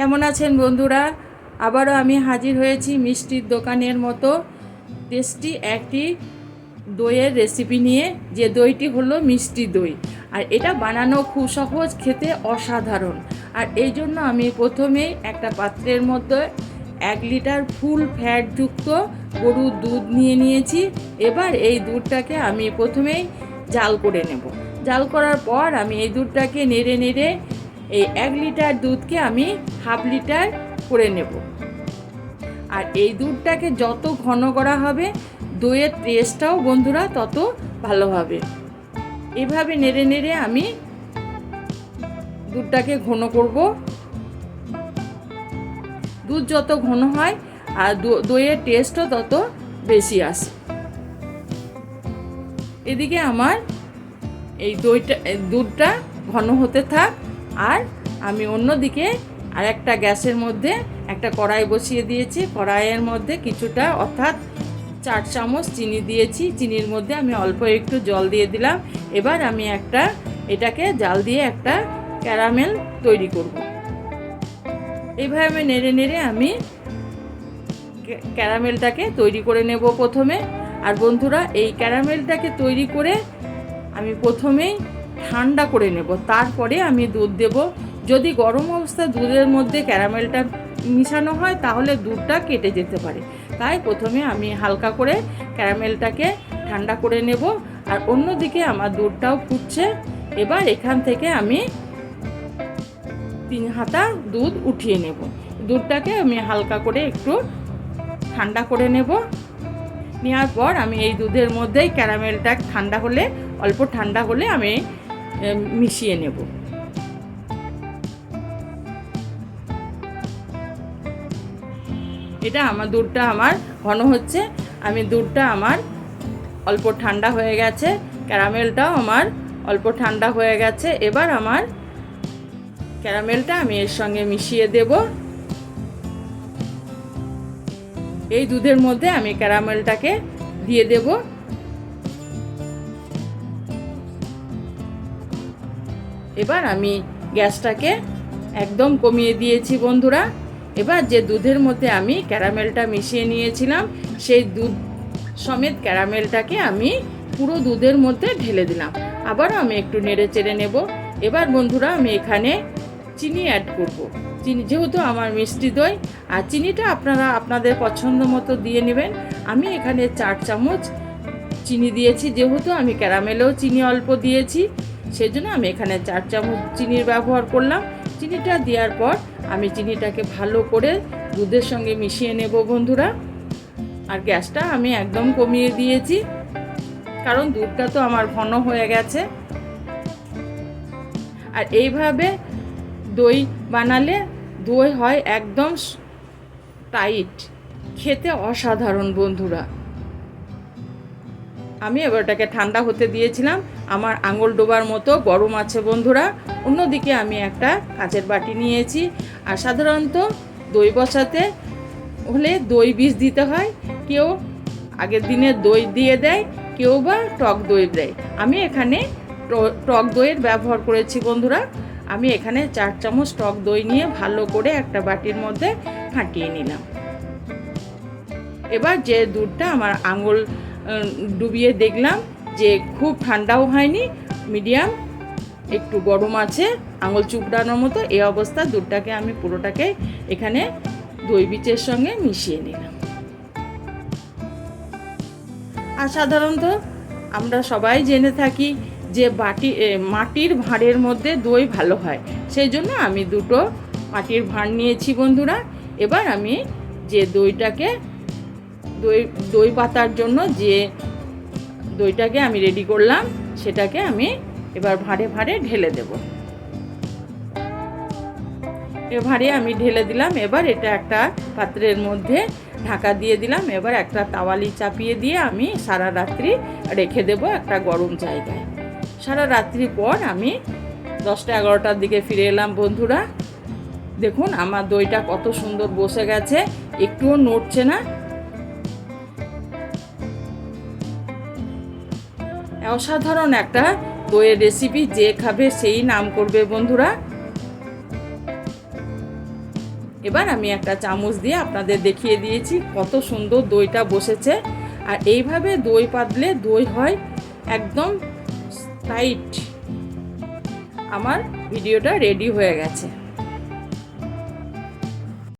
কেমন আছেন বন্ধুরা? আবারও আমি হাজির হয়েছি মিষ্টির দোকানের মতো। টেস্টি একটি দইয়ের রেসিপি নিয়ে। যে দইটি হলো মিষ্টি দই। আর এটা বানানো খুব সহজ, খেতে অসাধারণ। আর এই জন্য আমি প্রথমেই একটা পাত্রের মধ্যে এক লিটার ফুল ফ্যাটযুক্ত গরুর দুধ নিয়ে নিয়েছি। এবার এই দুধটাকে আমি প্রথমেই জাল করে নেব। জাল করার পর আমি এই দুধটাকে নেড়ে নেড়ে এই এক লিটার দুধকে আমি হাফ লিটার করে নেব। আর এই দুধটাকে যত ঘন করা হবে, দইয়ের টেস্টটাও বন্ধুরা তত ভালো হবে। এভাবে নেড়ে নেড়ে আমি দুধটাকে ঘন করব। দুধ যত ঘন হয় আর দইয়ের টেস্টও তত বেশি আসে। এদিকে আমার এই দইটা, দুধটা ঘন হতে থাক। আর আমি অন্যদিকে আর একটা গ্যাসের মধ্যে একটা কড়াই বসিয়ে দিয়েছি। কড়াইয়ের মধ্যে কিছুটা, অর্থাৎ চার চামচ চিনি দিয়েছি। চিনির মধ্যে আমি অল্প একটু জল দিয়ে দিলাম। এবার আমি একটা, এটাকে জাল দিয়ে একটা ক্যারামেল তৈরি করব। এইভাবে আমি নেড়ে নেড়ে আমি ক্যারামেলটাকে তৈরি করে নেব প্রথমে। আর বন্ধুরা, এই ক্যারামেলটাকে তৈরি করে আমি প্রথমেই ঠান্ডা করে নেব। তারপরে আমি দুধ দেব। যদি গরম অবস্থায় দুধের মধ্যে ক্যারামেলটা মিশানো হয়, তাহলে দুধটা কেটে যেতে পারে। তাই প্রথমে আমি হালকা করে ক্যারামেলটাকে ঠান্ডা করে নেব। আর অন্যদিকে আমার দুধটাও ফুটছে। এবার এখান থেকে আমি তিন হাতা দুধ উঠিয়ে নেব। দুধটাকে আমি হালকা করে একটু ঠান্ডা করে নেব। নেওয়ার পর আমি এই দুধের মধ্যেই ক্যারামেলটা ঠান্ডা হলে, অল্প ঠান্ডা হলে আমি মিশিয়ে নেব। এটা আমার দুধটা আমার ঘন হচ্ছে, আমি দুধটা আমার অল্প ঠান্ডা হয়ে গেছে, ক্যারামেলটাও আমার অল্প ঠান্ডা হয়ে গেছে, এবার আমার ক্যারামেলটা আমি এর সঙ্গে মিশিয়ে দেব। এই দুধের মধ্যে আমি ক্যারামেলটাকে দিয়ে দেব। এবার আমি গ্যাসটাকে একদম কমিয়ে দিয়েছি বন্ধুরা। এবার যে দুধের মধ্যে আমি ক্যারামেলটা মিশিয়ে নিয়েছিলাম, সেই দুধ সমেত ক্যারামেলটাকে আমি পুরো দুধের মধ্যে ঢেলে দিলাম। আবারও আমি একটু নেড়ে চেড়ে নেব। এবার বন্ধুরা, আমি এখানে চিনি অ্যাড করব। চিনি, যেহেতু আমার মিষ্টি দই, আর চিনিটা আপনারা আপনাদের পছন্দ মতো দিয়ে নেবেন। আমি এখানে চার চামচ চিনি দিয়েছি, যেহেতু আমি ক্যারামেলেও চিনি অল্প দিয়েছি। সেজন্য আমি এখানে চার চামচ চিনির ব্যবহার করলাম। চিনিটা দেওয়ার পর আমি চিনিটাকে ভালো করে দুধের সঙ্গে মিশিয়ে নেব বন্ধুরা। আর গ্যাসটা আমি একদম কমিয়ে দিয়েছি। কারণ দুধটা তো আমার ঘন হয়ে গেছে। আর এইভাবে দই বানালে দই হয় একদম টাইট। খেতে অসাধারণ বন্ধুরা। আমি এবার ওটাকে ঠান্ডা হতে দিয়েছিলাম। আমার আঙুল ডোবার মতো গরম আছে বন্ধুরা। অন্যদিকে আমি একটা কাঁচের বাটি নিয়েছি। আর সাধারণত দই বসাতে হলে দই বীজ দিতে হয়। কেউ আগের দিনে দই দিয়ে দেয়, কেউ বা টক দই দেয়। আমি এখানে টক দইয়ের ব্যবহার করেছি বন্ধুরা। আমি এখানে চার চামচ টক দই নিয়ে ভালো করে একটা বাটির মধ্যে ফাটিয়ে নিলাম। এবার যে দুধটা আমার আঙুল ডুবিয়ে দেখলাম যে খুব ঠান্ডাও হয়নি, মিডিয়াম, একটু গরম আছে, আঙুল চুপড়ানোর মতো এই অবস্থা, দুধটাকে আমি পুরোটাকে এখানে দই বীজের সঙ্গে মিশিয়ে নিলাম। আর সাধারণত আমরা সবাই জেনে থাকি যে বাটি মাটির ভাঁড়ের মধ্যে দই ভালো হয়। সেই জন্য আমি দুটো মাটির ভাঁড় নিয়েছি বন্ধুরা। এবার আমি যে দইটাকে দই দই পাতার জন্য যে দইটাকে আমি রেডি করলাম, সেটাকে আমি এবার ভাঁড়ে ভাঁড়ে ঢেলে দেব। এ ভাঁড়ে আমি ঢেলে দিলাম, এবার এটা একটা পাত্রের মধ্যে ঢাকা দিয়ে দিলাম, এবার একটা তাওয়ালি চাপিয়ে দিয়ে আমি সারা রাত্রি রেখে দেব একটা গরম জায়গায়। সারা রাত্রি পর আমি দশটা এগারোটার দিকে ফিরে এলাম, বন্ধুরা। দেখুন, আমার দইটা কত সুন্দর বসে গেছে, একটুও নড়ছে না। অসাধারণ একটা দইয়ের রেসিপি যে খাবে সেই নাম করবে বন্ধুরা। এবার আমি একটা চামচ দিয়ে আপনাদের দেখিয়ে দিয়েছি কত সুন্দর দইটা বসেছে। আর এইভাবে দই পাতলে দই হয় একদম টাইট আমার ভিডিওটা রেডি হয়ে গেছে।